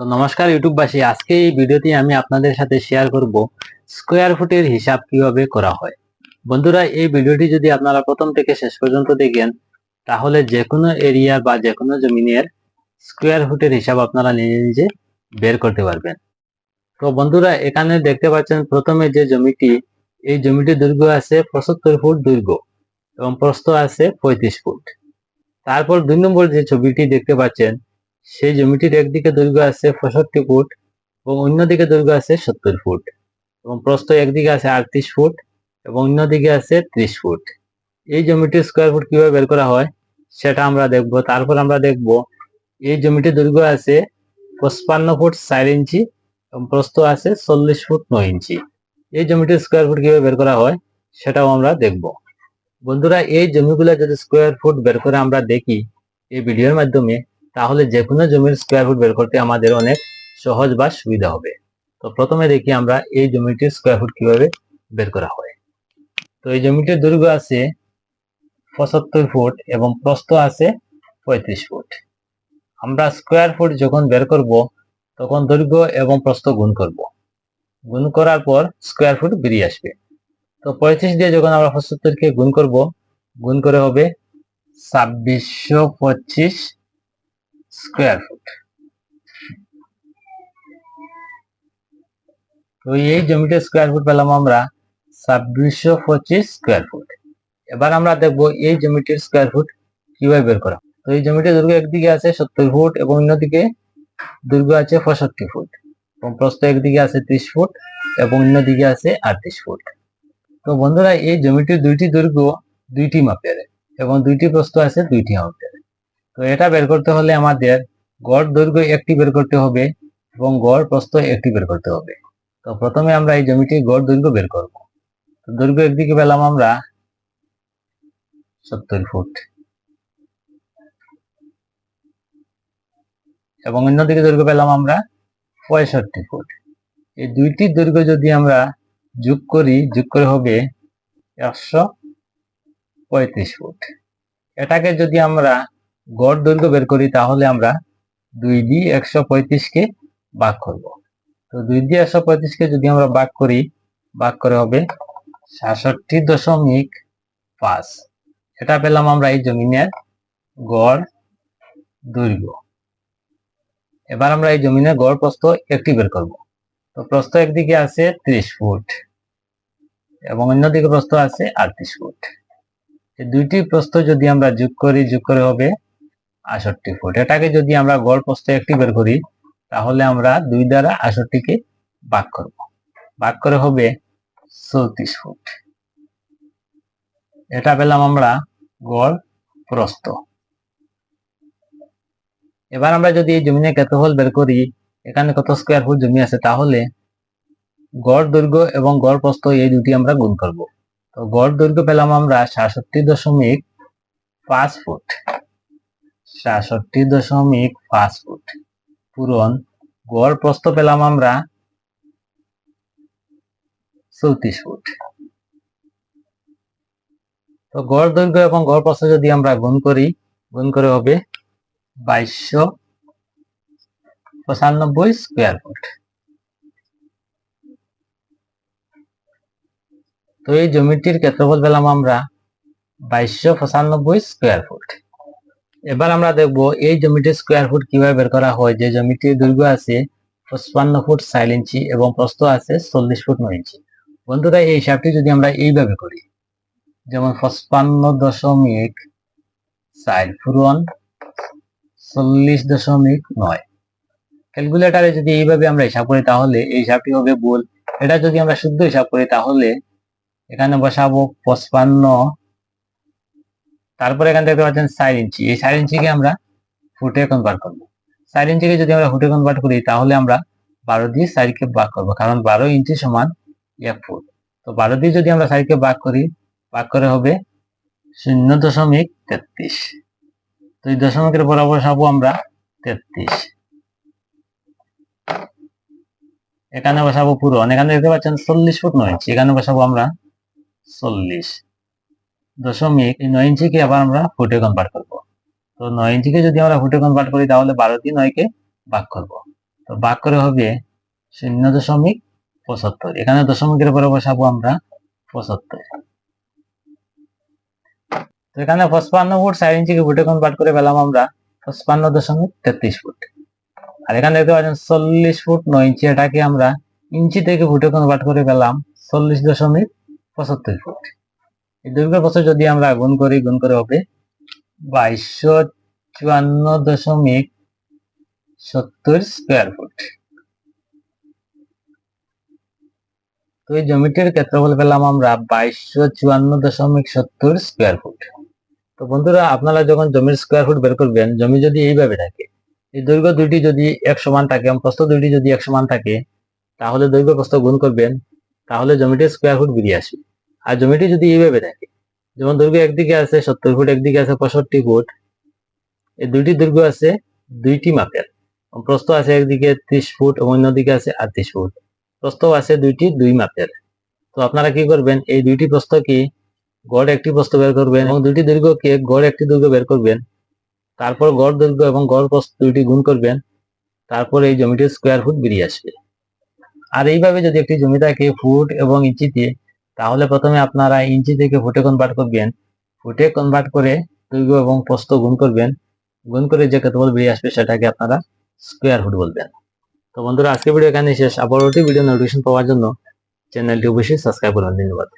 তো নমস্কার ইউটিউববাসী, আজকে এই ভিডিওতে আমি আপনাদের সাথে শেয়ার করব স্কোয়ার ফুটের হিসাব কীভাবে করা হয়। বন্ধুরা, এই ভিডিওটি যদি আপনারা প্রথম থেকে শেষ পর্যন্ত দেখেন, তাহলে যে কোনো এরিয়া বা যে কোনো জমিনের স্কোয়ার ফুটের হিসাব আপনারা নিজে নিজে বের করতে পারবেন। তো বন্ধুরা, এখানে দেখতে পাচ্ছেন প্রথমে যে জমিটি, এই জমিটির দৈর্ঘ্য আছে পঁচাত্তর ফুট দৈর্ঘ্য এবং প্রস্থ আছে পঁয়ত্রিশ ফুট। তারপর দুই নম্বর যে ছবিটি দেখতে পাচ্ছেন সেই জমিটির একদিকে দৈর্ঘ্য আছে পঁয়ষট্টি ফুট এবং অন্যদিকে দৈর্ঘ্য আছে সত্তর ফুট এবং প্রস্থ একদিকে আছে আটত্রিশ ফুট এবং অন্যদিকে আছে ত্রিশ ফুট। এই জমিটির স্কোয়ার ফুট কীভাবে বের করা হয় সেটা আমরা দেখব। তারপর আমরা দেখব এই জমিটির দৈর্ঘ্য আছে পঁচপান্ন ফুট চার ইঞ্চি এবং প্রস্থ আছে চল্লিশ ফুট নয় ইঞ্চি। এই জমিটির স্কোয়ার ফুট কীভাবে বের করা হয় সেটাও আমরা দেখব। বন্ধুরা, এই জমিগুলো যদি স্কোয়ার ফুট বের করে আমরা দেখি এই ভিডিওর মাধ্যমে তাহলে যে কোনো জমির স্কোয়ার ফুট বের করতে আমাদের অনেক সহজ বা সুবিধা হবে। তো প্রথমে দেখি আমরা এই জমিটির স্কোয়ার ফুট কীভাবে বের করা হয়। তো এই জমিটির দৈর্ঘ্য আছে পঁচাত্তর ফুট এবং প্রস্থ আছে পঁয়ত্রিশ ফুট আমরা স্কোয়ার ফুট যখন বের করব, তখন দৈর্ঘ্য এবং প্রস্থ গুণ করব। গুণ করার পর স্কোয়ার ফুট বেরিয়ে আসবে। তো পঁয়ত্রিশ দিয়ে যখন আমরা পঁচাত্তরকে গুণ করব, গুণ করে হবে ছাব্বিশশো পঁচিশ স্কোয়ার ফুট তো এই জমিটা স্কোয়ার ফুট পেলাম আমরা ছাব্বিশশো পঁচিশ স্কোয়ার ফুট এবার আমরা দেখব এই জমিটির স্কোয়ার ফুট কীভাবে বের করা। তো এই জমিটির দৈর্ঘ্য একদিকে আছে সত্তর ফুট এবং অন্যদিকে দৈর্ঘ্য আছে পঁয়ষট্টি ফুট। এবং প্রস্থ একদিকে আছে ত্রিশ ফুট এবং অন্যদিকে আছে আটত্রিশ ফুট। তো বন্ধুরা, এই জমিটির দুইটি দৈর্ঘ্য দুইটি মাপের এবং দুইটি প্রস্থ আছে দুইটি মাপের। তো এটা বের করতে হলে আমাদের গড় দৈর্ঘ্য একটি বের করতে হবে এবং গড় প্রস্থ একটি বের করতে হবে। তো প্রথমে আমরা এই জমিটির গড় দৈর্ঘ্য বের করব। তো দৈর্ঘ্য একদিকে পেলাম আমরা সত্তর ফুট এবং অন্যদিকে দৈর্ঘ্য পেলাম আমরা পঁয়ষট্টি ফুট। এই দুইটি দৈর্ঘ্য যদি আমরা যোগ করি, যোগ করে হবে একশো পঁয়ত্রিশ ফুট। এটাকে যদি আমরা গড় দৈর্ঘ্য বের করি, তাহলে আমরা দুই দিয়ে একশো পঁয়ত্রিশকে ভাগ করব। তো দুই দিয়ে একশো পঁয়ত্রিশকে যদি আমরা ভাগ করি, ভাগ করে হবে সাতষট্টি দশমিক পাঁচ। এটা পেলাম আমরা এই জমিনের গড় দৈর্ঘ্য। এবার আমরা এই জমিনের গড় প্রস্থ একটি বের করব। তো প্রস্থ একদিকে আছে ত্রিশ ফুট এবং অন্যদিকে প্রস্থ আছে আটত্রিশ ফুট। এই দুইটি প্রস্থ যদি আমরা যোগ করি, যোগ করে হবে আষট্টি ফুট। এটাকে যদি আমরা গড় প্রস্থ একটি বের করি, তাহলে আমরা দুই দ্বারা আষট্টিকে ভাগ করব। ভাগ করে হবে চৌত্রিশ ফুট। এটা পেলাম আমরা গড় প্রস্থ এবার আমরা যদি এই জমিনের ক্ষেত্রফল বের করি, এখানে কত স্কোয়ার ফুট জমি আছে, তাহলে গড় দৈর্ঘ্য এবং গড় প্রস্থ এই দুটি আমরা গুণ করব। তো গড় দৈর্ঘ্য পেলাম আমরা সাতষট্টি দশমিক পাঁচ ফুট। সাতষট্টি দশমিক পাঁচ ফুট। পূরণ। গড় প্রস্থ পেলাম আমরা চৌত্রিশ ফুট। তো গড় দৈর্ঘ্য এবং গড় প্রস্থ যদি আমরা গুণ করি, গুণ করে হবে বাইশশো পঁচানব্বই স্কোয়ার ফুট তো এই জমিটির ক্ষেত্রফল পেলাম আমরা বাইশশো পঁচানব্বই স্কোয়ার ফুট এবার আমরা দেখব এই জমিটির স্কোয়ার ফুট কীভাবে বের করা হয়? যে জমিটির দৈর্ঘ্য আছে, পঁচপান্ন ফুট চার ইঞ্চি এবং প্রস্থ আছে চল্লিশ ফুট নয় ইঞ্চি। বন্ধুরা, এই হিসাবটি যদি আমরা এইভাবে করি, যেমন পঁচপান্ন দশমিক চার পূরণ চল্লিশ দশমিক নয়। ক্যালকুলেটারে যদি এইভাবে আমরা হিসাব করি, তাহলে এই হিসাবটি হবে ভুল। এটা যদি আমরা শুদ্ধ হিসাব করি, তাহলে এখানে বসাবো পঁচপান্ন তারপরে এখানে দেখতে পাচ্ছেন চার ইঞ্চি। এই চার ইঞ্চিকে আমরা ফুটে কনভার্ট করব। চার ইঞ্চিকে যদি আমরা ফুটে কনভার্ট করি, তাহলে আমরা বারো দিয়ে চারকে ভাগ করব, কারণ বারো ইঞ্চি সমান এক ফুট। তো বারো দিয়ে যদি আমরা চারকে ভাগ করি, ভাগ করে হবে শূন্য দশমিক তেত্রিশ। তো এই দশমিকের বরাবর বসাবো আমরা তেত্রিশ। এখানে বসাবো পূরণ এখানে দেখতে পাচ্ছেন চল্লিশ ফুট নয় এখানে বসাবো আমরা চল্লিশ। দশমিক এই নয় ইঞ্চিকে আবার আমরা ফুটে কনভার্ট করব। তো নয় ইঞ্চিকে যদি আমরা ফুটে কনভার্ট করি, তাহলে বারো দিয়ে নয়কে ভাগ করব। তো ভাগ করে হবে শূন্য দশমিক পঁচাত্তর। এখানে দশমিকের পরে বসাবো আমরা পঁচাত্তর। তো এখানে পঁচপান্ন ফুট চার ইঞ্চিকে ফুটে কনভার্ট করে পেলাম আমরা পঁচপান্ন দশমিক তেত্রিশ ফুট। আর এখানে দেখতে পাচ্ছেন চল্লিশ ফুট নয় ইঞ্চি, এটাকে আমরা ইঞ্চি থেকে ফুটে কনভার্ট করে পেলাম চল্লিশ দশমিক পঁচাত্তর ফুট। দৈর্ঘ্য বছর যদি আমরা গুণ করি, গুণ করে হবে বাইশশো চুয়ান্ন দশমিক সত্তর স্কোয়ার ফুট তো এই জমিটির ক্ষেত্রফল পেলাম আমরা বাইশশো চুয়ান্ন দশমিক সত্তর স্কোয়ার ফুট তো বন্ধুরা, আপনারা যখন জমির স্কোয়ার ফুট বের করবেন, জমি যদি এইভাবে থাকে, এই দৈর্ঘ্য দুইটি যদি এক সমান থাকে প্রস্থ দুইটি যদি এক সমান থাকে, তাহলে দৈর্ঘ্য প্রস্থ গুণ করবেন, তাহলে জমিটির স্কোয়ার ফুট বেরিয়ে আসবে। আর জমিটি যদি এইভাবে থাকে, যেমন দৈর্ঘ্য একদিকে আছে, সত্তর ফুট একদিকে আছে, পঁয়ষট্টি ফুট, এই দুইটি দৈর্ঘ্য আছে দুইটি মাপের। এবং প্রস্থ আছে একদিকে ত্রিশ ফুট অন্যদিকে আছে আটত্রিশ ফুট। প্রস্থ আছে দুইটি, দুই মাপের। তো আপনারা কি করবেন, এই দুইটি প্রস্থ কি গড় একটি প্রস্থ বের করবেন, এবং দুইটি দৈর্ঘ্যকে গড় একটি দৈর্ঘ্য বের করবেন। তারপর গড় দৈর্ঘ্য এবং গড় প্রস্থ দুইটি গুণ করবেন। তারপর এই জমিটির স্কোয়ার ফুট বেরিয়ে আসবে। আর এইভাবে যদি একটি জমি থাকে ফুট এবং ইঞ্চিতে তাহলে প্রথমে আপনারা ইঞ্চি থেকে ফুটে কনভার্ট করবেন। ফুটে কনভার্ট করে দৈর্ঘ্য এবং প্রস্থ গুণ করবেন। গুণ করে যে ক্ষেত্রফল বেরিয়ে আসবে সেটাকে আপনারা স্কোয়ার ফুট বলবেন। তো বন্ধুরা আজকে ভিডিও এখানে শেষ। আবার ভিডিও নোটিফিকেশন পাওয়ার জন্য চ্যানেলটি অবশ্যই সাবস্ক্রাইব করবেন ধন্যবাদ।